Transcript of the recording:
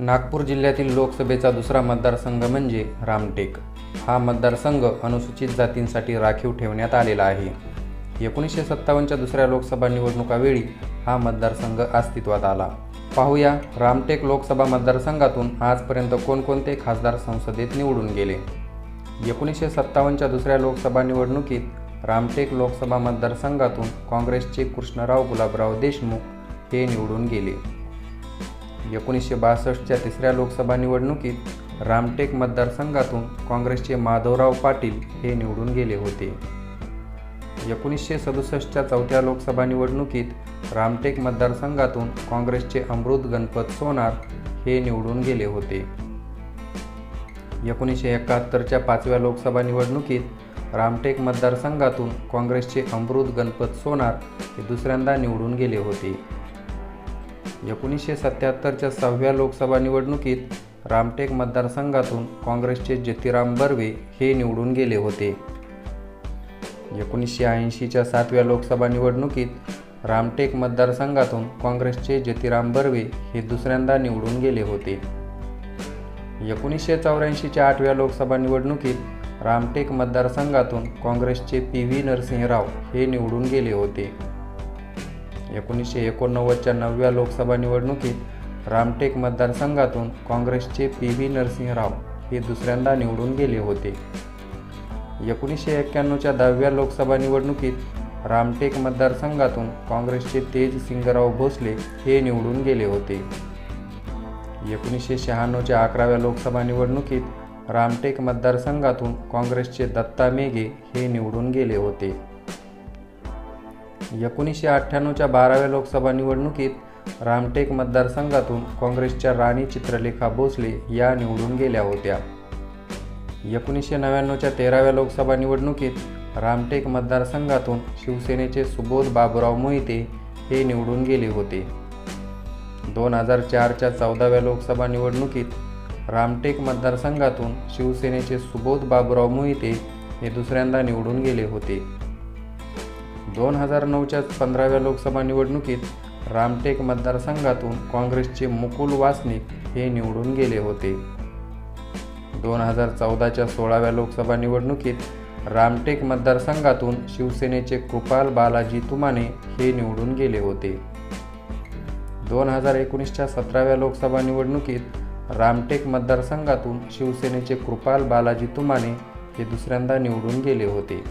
नागपूर जिल्ह्यातील लोकसभेचा दुसरा मतदारसंघ म्हणजे रामटेक. हा मतदारसंघ अनुसूचित जातींसाठी राखीव ठेवण्यात आलेला आहे. एकोणीसशे सत्तावन्नच्या दुसऱ्या लोकसभा निवडणुकावेळी हा मतदारसंघ अस्तित्वात आला. पाहूया रामटेक लोकसभा मतदारसंघातून आजपर्यंत कोणकोणते खासदार संसदेत निवडून गेले? एकोणीसशे सत्तावन्नच्या दुसऱ्या लोकसभा निवडणुकीत रामटेक लोकसभा मतदारसंघातून काँग्रेसचे कृष्णराव गुलाबराव देशमुख हे निवडून गेले. एकोणीसशे बासष्टच्या तिसऱ्या लोकसभा निवडणुकीत रामटेक मतदारसंघातून काँग्रेसचे माधवराव पाटील हे निवडून गेले होते. एकोणीसशे सदुसष्टच्या चौथ्या लोकसभा निवडणुकीत रामटेक मतदारसंघातून काँग्रेसचे अमृत गणपत सोनार हे निवडून गेले होते. एकोणीसशे एकाहत्तरच्या पाचव्या लोकसभा निवडणुकीत रामटेक मतदारसंघातून काँग्रेसचे अमृत गणपत सोनार हे दुसऱ्यांदा निवडून गेले होते. एकोणीसशे सत्याहत्तरच्या सहाव्या लोकसभा निवडणुकीत रामटेक मतदारसंघातून काँग्रेसचे ज्योतिराम बर्वे हे निवडून गेले होते. एकोणीसशे ऐंशीच्या सातव्या लोकसभा निवडणुकीत रामटेक मतदारसंघातून काँग्रेसचे ज्योतिराम बर्वे हे दुसऱ्यांदा निवडून गेले होते. एकोणीसशे चौऱ्याऐंशीच्या आठव्या लोकसभा निवडणुकीत रामटेक मतदारसंघातून काँग्रेसचे पी व्ही नरसिंहराव हे निवडून गेले होते. एकोणीसशे एकोणनव्वदच्या नवव्या लोकसभा निवडणुकीत रामटेक मतदारसंघातून काँग्रेसचे पी व्ही नरसिंहराव हे दुसऱ्यांदा निवडून गेले होते. एकोणीसशे एक्क्याण्णवच्या दहाव्या लोकसभा निवडणुकीत रामटेक मतदारसंघातून काँग्रेसचे तेज सिंगराव भोसले हे निवडून गेले होते. एकोणीसशे शहाण्णवच्या अकराव्या लोकसभा निवडणुकीत रामटेक मतदारसंघातून काँग्रेसचे दत्ता मेघे हे निवडून गेले होते. एकोणीसशे अठ्ठ्याण्णवच्या बाराव्या लोकसभा निवडणुकीत रामटेक मतदारसंघातून काँग्रेसच्या राणी चित्रलेखा भोसले या निवडून गेल्या होत्या. एकोणीसशे नव्याण्णवच्या तेराव्या लोकसभा निवडणुकीत रामटेक मतदारसंघातून शिवसेनेचे सुबोध बाबुराव मोहिते हे निवडून गेले होते. दोन हजार चारच्या चौदाव्या लोकसभा निवडणुकीत रामटेक मतदारसंघातून शिवसेनेचे सुबोध बाबुराव मोहिते हे दुसऱ्यांदा निवडून गेले होते. दोन हजार नऊच्या पंधराव्या लोकसभा निवडणुकीत रामटेक मतदारसंघातून काँग्रेसचे मुकुल वासनिक हे निवडून गेले होते. दोन हजार चौदाच्या सोळाव्या लोकसभा निवडणुकीत रामटेक मतदारसंघातून शिवसेनेचे कृपाल बालाजी तुमाने हे निवडून गेले होते. दोन हजार एकोणीसच्या सतराव्या लोकसभा निवडणुकीत रामटेक मतदारसंघातून शिवसेनेचे कृपाल बालाजी तुमाने हे दुसऱ्यांदा निवडून गेले होते.